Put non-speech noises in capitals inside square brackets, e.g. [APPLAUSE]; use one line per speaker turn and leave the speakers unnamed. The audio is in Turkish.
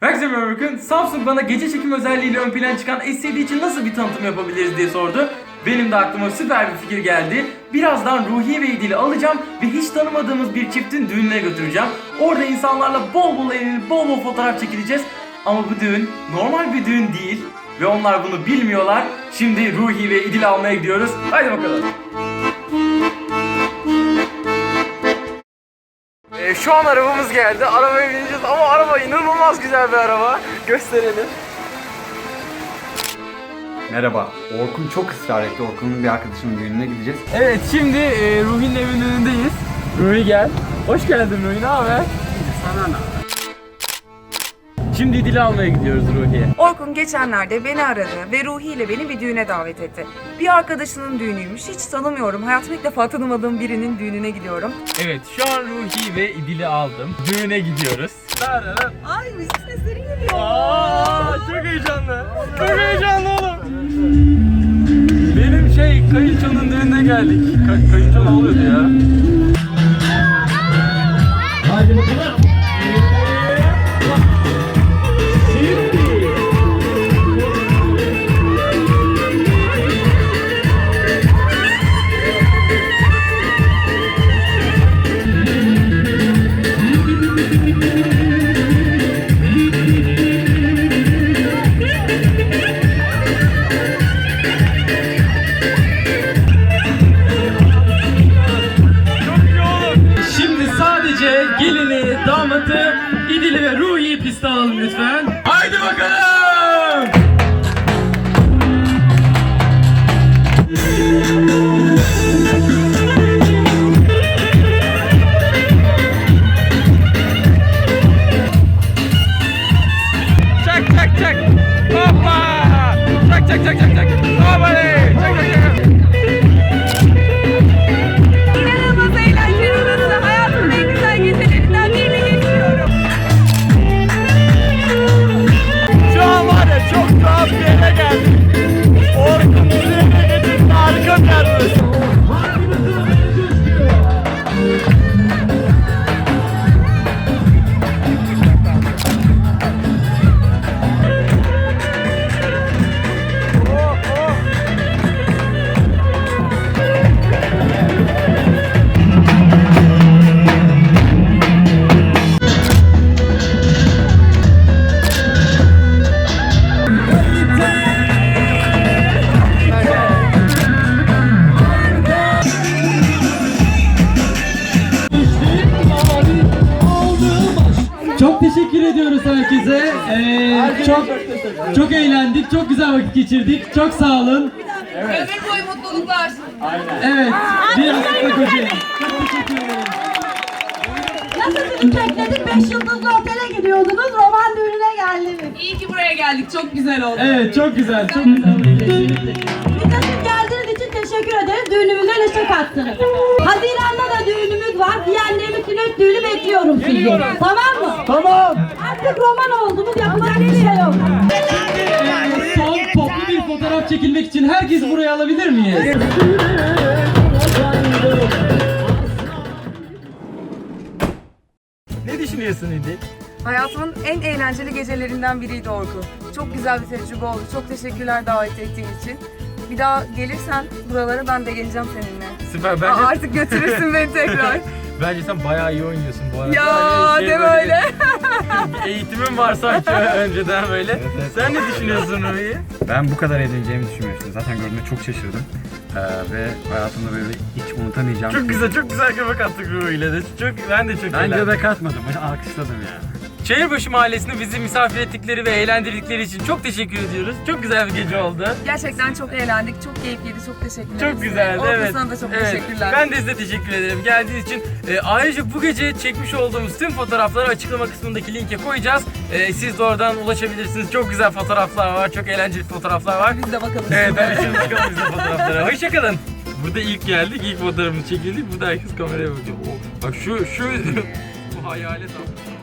Herkese merhaba bakın. Samsung bana gece çekim özelliğiyle ön plana çıkan S7 için nasıl bir tanıtım yapabiliriz diye sordu. Benim de aklıma süper bir fikir geldi. Birazdan Ruhi ve İdil'i alacağım ve hiç tanımadığımız bir çiftin düğününe götüreceğim. Orada insanlarla bol bol eğlenip bol bol fotoğraf çekileceğiz. Ama bu düğün normal bir düğün değil ve onlar bunu bilmiyorlar. Şimdi Ruhi ve İdil'i almaya gidiyoruz. Haydi bakalım. Ee, şu an arabamız geldi. Arabaya bineceğiz ama araba inanılmaz güzel bir araba. Gösterelim.
Merhaba. Orkun çok ısrar etti. Orkun'un bir arkadaşının düğününe gideceğiz.
Evet şimdi e, Ruhi'nin evinin önündeyiz. Ruhi gel. Hoş geldin Ruhi ne haber?
Sana ne?
Şimdi dili almaya gidiyoruz Ruhi'ye.
Orkun geçenlerde beni aradı ve Ruhi ile beni bir düğüne davet etti. Bir arkadaşının düğünüymüş, hiç tanımıyorum. Hayatımda ilk defa tanımadığım birinin düğününe gidiyorum.
Evet şu an Ruhi ve İdil'i aldım. Düğüne gidiyoruz.
Ay müzik sesleri geliyor.
Aa, çok heyecanlı. Çok heyecanlı oğlum. Benim şey kayınçonun düğününe geldik. Ka- kayınço ne oluyordu ya? Harika bir
Çok teşekkür ediyoruz herkese. Ee, çok çok eğlendik, çok güzel vakit geçirdik. Çok sağ olun.
Ömür boyu mutluluklar.
Evet, bir hafta kocayın. Çok teşekkür ederim.
Nasıl sizi bekledik? 5 yıldızlı otele gidiyordunuz. Roman düğününe geldiniz.
İyi ki buraya geldik. Çok güzel oldu.
Evet, çok güzel, çok güzel
de siz geldiğiniz için teşekkür ederiz. Düğünümüze neşe kattınız. Haziran'da da düğünümüz var. Yeğenlerimi sünnet düğünü bekliyorum sizi. Tamam mı?
Tamam.
Artık roman oldunuz. Yapacak bir şey yok.
Son toplu bir fotoğraf çekilmek için herkes buraya alabilir miyiz?
Ne düşünüyorsun İdil?
Hayatımın en eğlenceli gecelerinden biriydi Orkun. Çok güzel bir tecrübe oldu. Çok teşekkürler davet ettiğin için. Bir daha gelirsen buralara ben de geleceğim seninle.
Süper
Aa,
bence
artık götürürsün beni tekrar. [LAUGHS]
bence sen bayağı iyi oynuyorsun bu arada.
ya
Hani şey
de
böyle- bir eğitimin var sanki [LAUGHS] önceden böyle. Sen ne düşünüyorsun Ruhi?
Ben bu kadar eğleneceğimi düşünmüyorsun. Zaten gördüğümde çok şaşırdım. Ee, ve hayatımda böyle hiç unutamayacağım.
Çok güzel, çok güzel kafa kattık Ruhi ile de. Çok, ben de çok
Ben
eğlendim.
göbek atmadım. Ben alkışladım ya.
Şehirbaşı Mahallesi'ni bizi misafir ettikleri ve eğlendirdikleri için çok teşekkür ediyoruz. Çok güzel bir gece oldu.
Gerçekten çok eğlendik. Çok keyifliydi. Çok teşekkürler.
Çok
size.
güzeldi evet.
sana da çok
Evet,
teşekkürler.
Ben de size teşekkür ederim geldiğiniz için. Ee, ayrıca bu gece çekmiş olduğumuz tüm fotoğrafları açıklama kısmındaki linke koyacağız. Ee, siz de oradan ulaşabilirsiniz. Çok güzel fotoğraflar var. Çok eğlenceli fotoğraflar var.
Biz de bakalım.
Evet hadi şimdi bakalım bizim fotoğraflara. Hoşçakalın. Burada ilk geldik, ilk fotoğrafımız çekildi. Burada herkes kameraya bakıyor. Oh, bak şu, şu, [LAUGHS] [LAUGHS] bu hayalet abi.